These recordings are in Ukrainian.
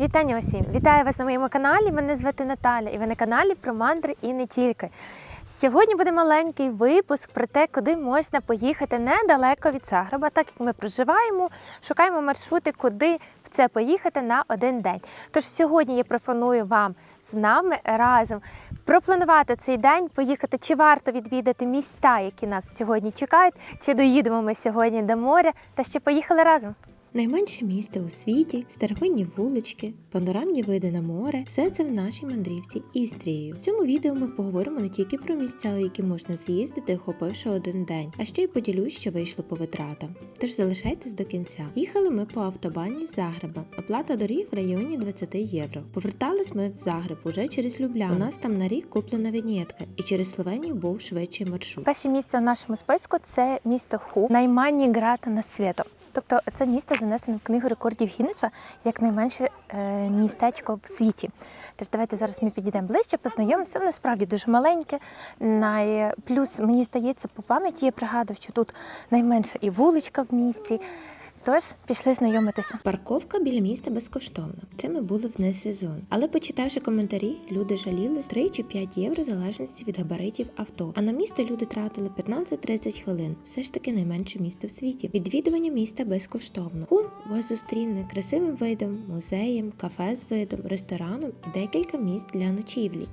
Вітання усім! Вітаю вас на моєму каналі. Мене звати Наталя, і ви на каналі про мандри і не тільки. Сьогодні буде маленький випуск про те, куди можна поїхати недалеко від Загреба, так як ми проживаємо, шукаємо маршрути, куди в це поїхати на один день. Тож сьогодні я пропоную вам з нами разом пропланувати цей день, поїхати, чи варто відвідати міста, які нас сьогодні чекають, чи доїдемо ми сьогодні до моря, та ще поїхали разом. Найменше місто у світі, старовинні вулички, панорамні види на море все це в нашій мандрівці Істрією. В цьому відео ми поговоримо не тільки про місця, які можна з'їздити, охопивши один день, а ще й поділюсь, що вийшло по витратам. Тож залишайтесь до кінця. Їхали ми по автобані з Загреба. Оплата доріг в районі 20 євро. Повертались ми в Загреб уже через Любляну. У нас там на рік куплена вінєтка, і через Словенію був швидший маршрут. Перше місце в нашому списку це місто Ху, найманні грата на світу. Тобто це місто занесено в книгу рекордів Гіннеса як найменше е, містечко в світі. Тож давайте зараз ми підійдемо ближче, познайомимося. Воно справді дуже маленьке. Плюс мені здається, по пам'яті я пригадую, що тут найменша і вуличка в місті. Тож пішли знайомитися. Парковка біля міста безкоштовна. Це ми були в несезон. Але почитавши коментарі, люди жаліли з 3 чи 5 євро залежності від габаритів авто. А на місто люди тратили 15-30 хвилин. Все ж таки найменше місто в світі. Відвідування міста безкоштовно. Хум вас зустріне красивим видом, музеєм, кафе з видом, рестораном і декілька місць для ночівлі.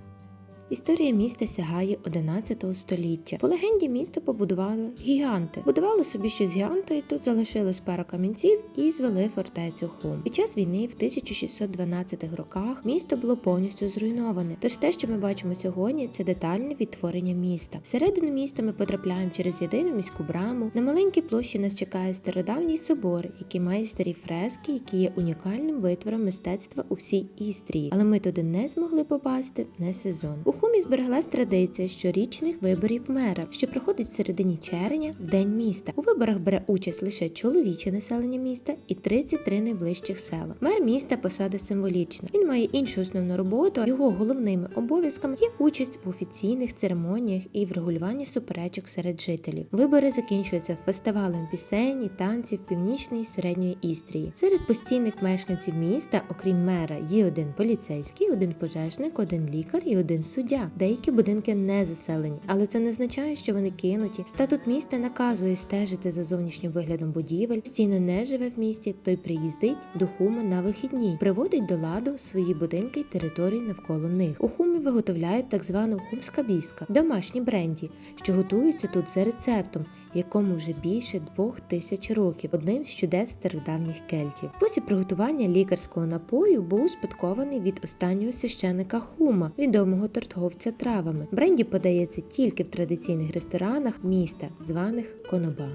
Історія міста сягає 11 століття. По легенді місто побудували гіганти. Будували собі щось гіганти, і тут залишилось пара камінців і звели фортецю Хум. Під час війни в 1612 роках місто було повністю зруйноване. Тож те, що ми бачимо сьогодні, це детальне відтворення міста. Всередину міста ми потрапляємо через єдину міську браму. На маленькій площі нас чекає стародавній собор, який має старі фрески, які є унікальним витвором мистецтва у всій Істрії. Але ми туди не змогли попасти не сезон. У Хумі збереглась традиція щорічних виборів мера, що проходить в середині червня в день міста. У виборах бере участь лише чоловіче населення міста і 33 найближчих села. Мер міста посада символічна. Він має іншу основну роботу. Його головними обов'язками є участь в офіційних церемоніях і врегулюванні суперечок серед жителів. Вибори закінчуються фестивалем пісень і танців північної і середньої Істрії. Серед постійних мешканців міста, окрім мера, є один поліцейський, один пожежник, один лікар і один суддя. Деякі будинки не заселені, але це не означає, що вони кинуті. Статут міста наказує стежити за зовнішнім виглядом будівель. Стіно не живе в місті, то й приїздить до Хуми на вихідні, приводить до ладу свої будинки й території навколо них. У Хумі виготовляють так звану хумська біска, домашні бренді, що готуються тут за рецептом якому вже більше двох тисяч років, одним з чудес стародавніх кельтів. Спосіб приготування лікарського напою був успадкований від останнього священика Хума, відомого торговця травами. Бренді подається тільки в традиційних ресторанах міста, званих коноба.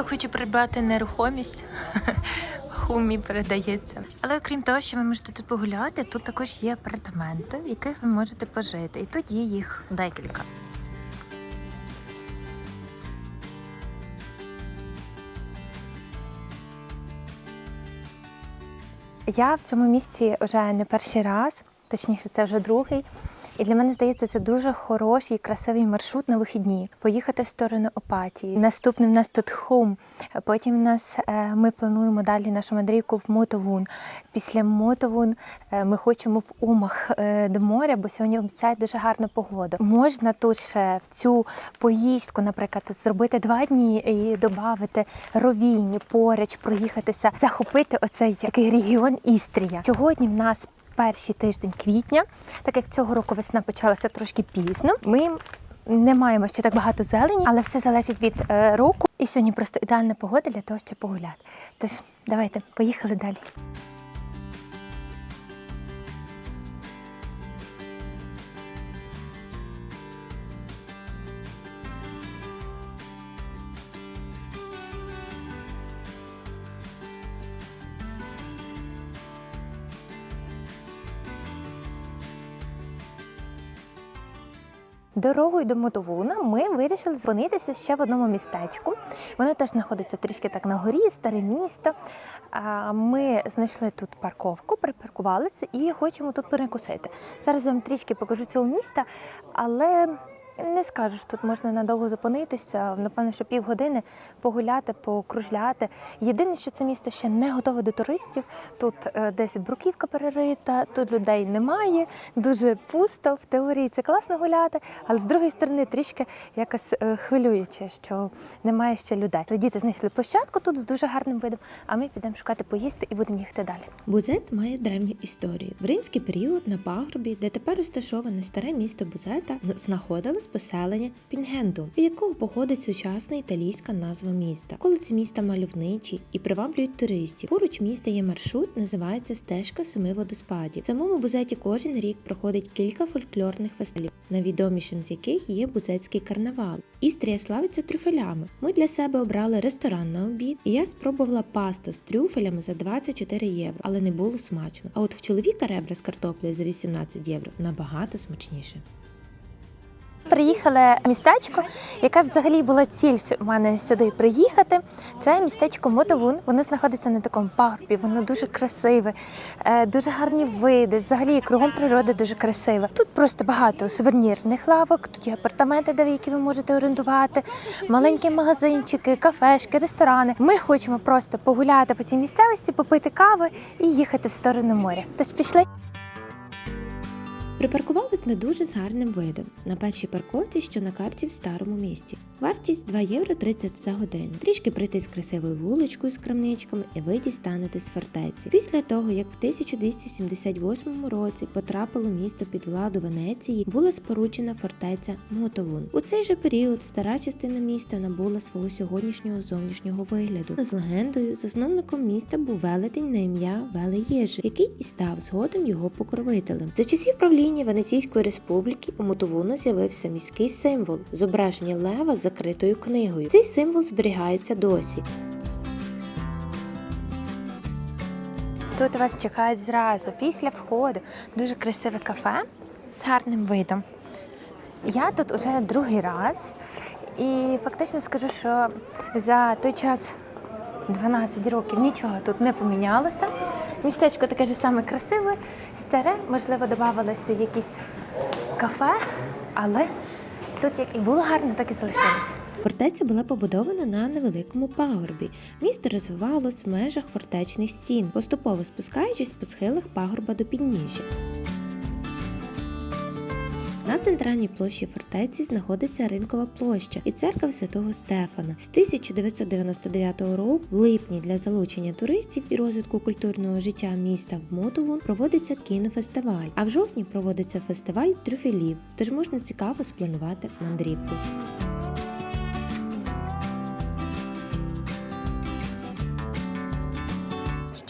Хто хоче придбати нерухомість, хумі передається. Але окрім того, що ви можете тут погуляти, тут також є апартаменти, в яких ви можете пожити. І тут є їх декілька. Я в цьому місці вже не перший раз, точніше, це вже другий. І для мене здається, це дуже хороший і красивий маршрут на вихідні. Поїхати в сторону Опатії. Наступним в нас тут Хум. Потім в нас е, ми плануємо далі нашу мандрівку в Мотовун. Після Мотовун е, ми хочемо в Умах е, до моря, бо сьогодні обіцяють дуже гарну погоду. Можна тут ще в цю поїздку, наприклад, зробити два дні і додати ровінь, поруч, проїхатися, захопити оцей такий регіон Істрія. Сьогодні в нас перший тиждень квітня, так як цього року весна почалася трошки пізно. Ми не маємо ще так багато зелені, але все залежить від е, року. І сьогодні просто ідеальна погода для того, щоб погуляти. Тож давайте поїхали далі. Дорогою до Мотовуна ми вирішили зупинитися ще в одному містечку. Воно теж знаходиться трішки так на горі, старе місто. Ми знайшли тут парковку, припаркувалися і хочемо тут перекусити. Зараз я вам трішки покажу цього міста, але не скажу, що тут можна надовго зупинитися. Напевно, що півгодини погуляти, покружляти. Єдине, що це місто ще не готове до туристів. Тут е, десь бруківка перерита, тут людей немає, дуже пусто. В теорії це класно гуляти, але з другої сторони трішки якось е, хвилююче, що немає ще людей. То діти знайшли площадку тут з дуже гарним видом, а ми підемо шукати поїсти і будемо їхати далі. Бузет має древню історію. В римський період на пагорбі, де тепер розташоване старе місто Бузета, знаходилось поселення Пінгенду, від якого походить сучасна італійська назва міста. Вулиці міста мальовничі і приваблюють туристів. Поруч міста є маршрут, називається стежка семи водоспадів. В самому Бузеті кожен рік проходить кілька фольклорних фестивалів, найвідомішим з яких є Бузетський карнавал. Істрія славиться трюфелями. Ми для себе обрали ресторан на обід, і я спробувала пасту з трюфелями за 24 євро, але не було смачно. А от в чоловіка ребра з картоплею за 18 євро набагато смачніше. Приїхали в містечко, яке взагалі була ціль у мене сюди приїхати. Це містечко Мотовун. Воно знаходиться на такому пагорбі, воно дуже красиве, е, дуже гарні види. Взагалі кругом природи дуже красива. Тут просто багато сувенірних лавок, тут є апартаменти, де які ви можете орендувати, маленькі магазинчики, кафешки, ресторани. Ми хочемо просто погуляти по цій місцевості, попити кави і їхати в сторону моря. Тож пішли. Припаркувались ми дуже з гарним видом на першій парковці, що на карті в старому місті. Вартість 2 євро 30 за годину. Трішки прийти з красивою вуличкою з крамничками, і ви дістанете з фортеці. Після того, як в 1278 році потрапило місто під владу Венеції, була споруджена фортеця Мотовун. У цей же період стара частина міста набула свого сьогоднішнього зовнішнього вигляду. З легендою, засновником міста був велетень на ім'я Велеєжи, який і став згодом його покровителем. За часів правління Венеційської республіки у Мотовуна з'явився міський символ зображення лева з закритою книгою. Цей символ зберігається досі. Тут вас чекають зразу після входу дуже красиве кафе з гарним видом. Я тут уже другий раз, і фактично скажу, що за той час 12 років нічого тут не помінялося. Містечко таке ж саме красиве, старе, можливо, додавалося якісь кафе, але тут як і було гарно, так і залишилося. Фортеця була побудована на невеликому пагорбі. Місто розвивалось в межах фортечних стін, поступово спускаючись по схилах пагорба до підніжжя. Центральній площі фортеці знаходиться ринкова площа і церква святого Стефана. З 1999 року в липні для залучення туристів і розвитку культурного життя міста в Мотовун проводиться кінофестиваль, а в жовтні проводиться фестиваль трюфелів, тож можна цікаво спланувати мандрівку.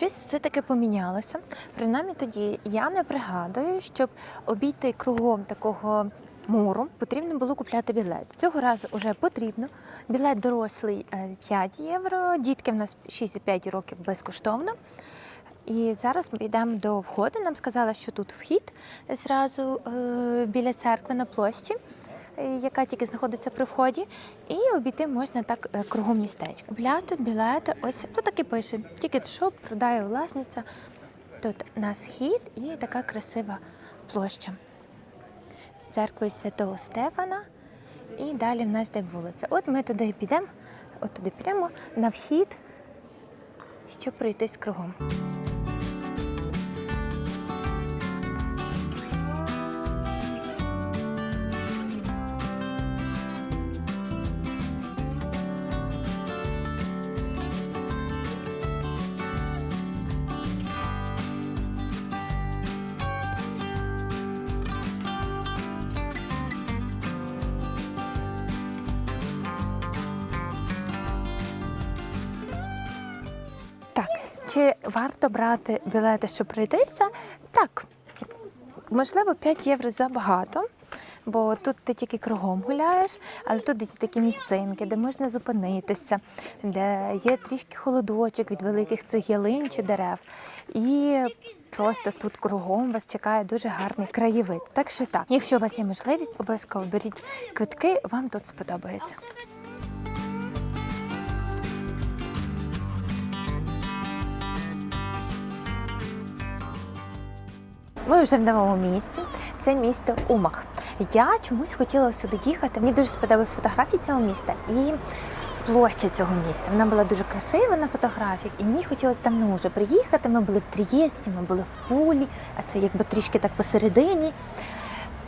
Щось все-таки помінялося. Принаймні тоді я не пригадую, щоб обійти кругом такого муру, потрібно було купляти білет. Цього разу вже потрібно. Білет дорослий е, 5 євро, дітки в нас 6-5 років безкоштовно. І зараз ми йдемо до входу. Нам сказали, що тут вхід зразу е, біля церкви на площі, е, яка тільки знаходиться при вході. І обійти можна так е, кругом містечка. Купляти білети, ось тут так і пише. Тікет шоп, продає власниця. Тут на схід і така красива площа з церквою святого Стефана. І далі в нас йде вулиця. От ми туди підемо, от туди підемо на вхід, щоб пройтись кругом. Чи варто брати білети, щоб пройтися? Так. Можливо, 5 євро забагато. бо тут ти тільки кругом гуляєш, але тут є такі місцинки, де можна зупинитися, де є трішки холодочок від великих цих ялин чи дерев. І просто тут кругом вас чекає дуже гарний краєвид. Так що так, якщо у вас є можливість, обов'язково беріть квитки, вам тут сподобається. Ми вже в новому місці. Це місто Умах. Я чомусь хотіла сюди їхати. Мені дуже сподобались фотографії цього міста і площа цього міста. Вона була дуже красива на фотографіях, і мені хотілося давно вже приїхати. Ми були в Трієсті, ми були в Пулі, а це якби трішки так посередині.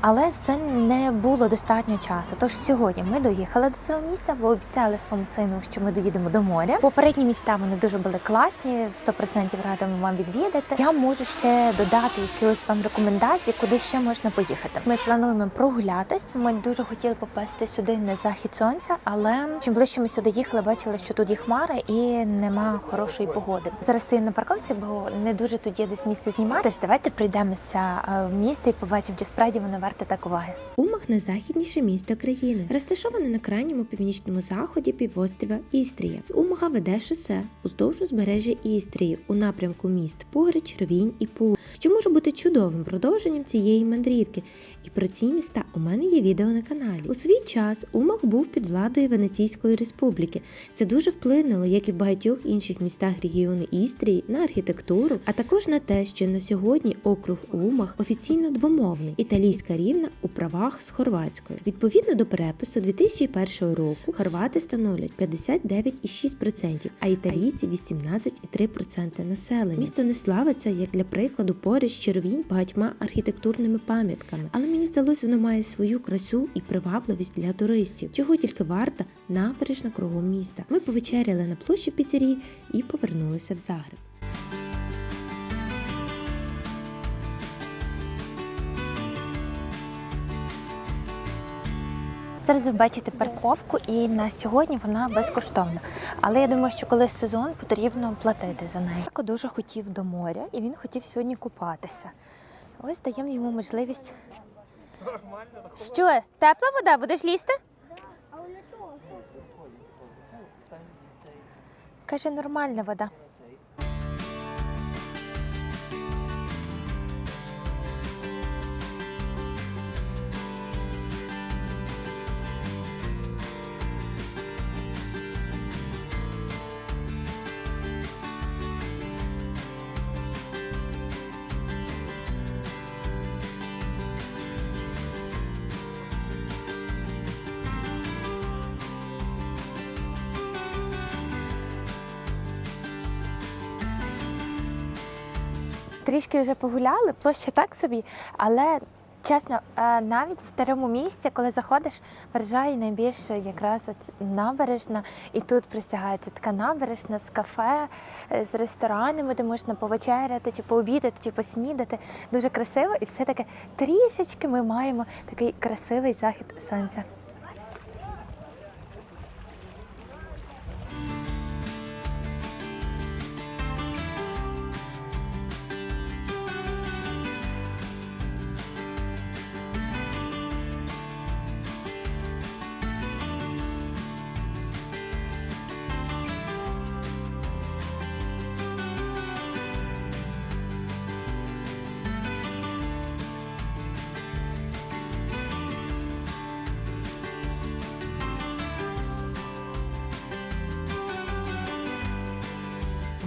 Але все не було достатньо часу. Тож сьогодні ми доїхали до цього місця, бо обіцяли своєму сину, що ми доїдемо до моря. Попередні міста вони дуже були класні, 100% радимо вам відвідати. Я можу ще додати якихось вам рекомендацій, куди ще можна поїхати. Ми плануємо прогулятись. Ми дуже хотіли попасти сюди на захід сонця, але чим ближче ми сюди їхали, бачили, що тут є хмари і нема хорошої погоди. Зараз стою на парковці, бо не дуже тут є десь місце знімати. Тож давайте прийдемося е, в місто і побачимо, чи справді воно варте так уваги. Умах найзахідніше місто країни, розташоване на крайньому північному заході півострова Істрія. З Умага веде шосе уздовж узбережжя Істрії у напрямку міст Погрич, Рвінь і Пул, що може бути чудовим продовженням цієї мандрівки. І про ці міста у мене є відео на каналі. У свій час Умах був під владою Венеційської республіки. Це дуже вплинуло, як і в багатьох інших містах регіону Істрії, на архітектуру, а також на те, що на сьогодні округ Умах офіційно двомовний. Італійська рівна у правах з хорватською. Відповідно до перепису 2001 року хорвати становлять 59,6%, а італійці 18,3% населення. Місто не славиться, як для прикладу, поряд з червінь багатьма архітектурними пам'ятками, але мені здалося, воно має свою красу і привабливість для туристів, чого тільки варта набережна кругом міста. Ми повечеряли на площі піцерії і повернулися в Загреб. Зараз ви бачите парковку, і на сьогодні вона безкоштовна. Але я думаю, що коли сезон, потрібно платити за неї. Марко дуже хотів до моря, і він хотів сьогодні купатися. Ось даємо йому можливість. Що, тепла вода? Будеш лізти? Каже, нормальна вода. Трішки вже погуляли, площа так собі, але чесно, е, навіть в старому місці, коли заходиш, вражає найбільше якраз от набережна, і тут присягається така набережна з кафе, е, з ресторанами, де можна повечеряти, чи пообідати, чи поснідати. Дуже красиво, і все таки трішечки ми маємо такий красивий захід сонця.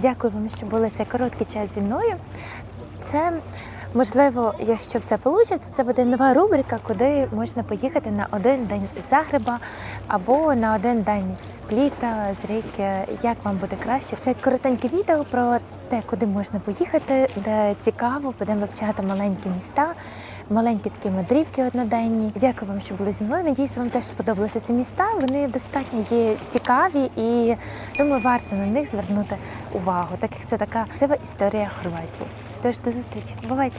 Дякую вам, що були цей короткий час зі мною. Це можливо, якщо все вийде, це буде нова рубрика, куди можна поїхати на один день з Загреба або на один день з Спліта, з Рейки, як вам буде краще. Це коротеньке відео про те, куди можна поїхати, де цікаво, будемо вивчати маленькі міста, маленькі такі мандрівки одноденні. Дякую вам, що були зі мною. Надіюсь, вам теж сподобалися ці міста. Вони достатньо є цікаві і думаю, варто на них звернути увагу, так як це така цива історія Хорватії. Тож до зустрічі, бувайте!